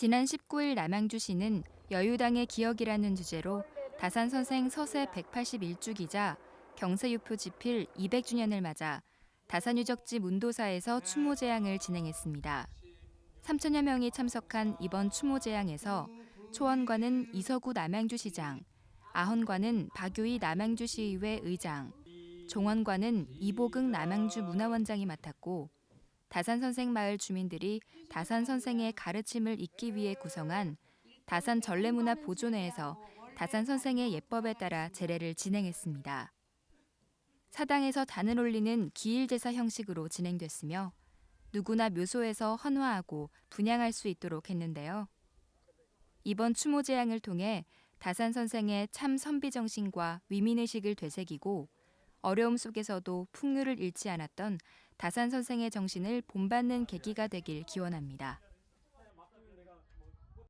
지난 19일 남양주시는 여유당의 기억이라는 주제로 다산 선생 서세 181주 기자 경세유표 집필 200주년을 맞아 다산 유적지 문도사에서 추모 제양을 진행했습니다. 3천여 명이 참석한 이번 추모 제양에서 초원관은 이서구 남양주시장, 아헌관은 박유희 남양주시의회 의장, 종원관은 이보긍 남양주 문화원장이 맡았고 다산 선생 마을 주민들이 다산 선생의 가르침을 잇기 위해 구성한 다산 전래문화 보존회에서 다산 선생의 예법에 따라 제례를 진행했습니다. 사당에서 단을 올리는 기일제사 형식으로 진행됐으며 누구나 묘소에서 헌화하고 분양할 수 있도록 했는데요. 이번 추모 제양을 통해 다산 선생의 참 선비 정신과 위민의식을 되새기고 어려움 속에서도 풍류를 잃지 않았던 다산 선생의 정신을 본받는 계기가 되길 기원합니다.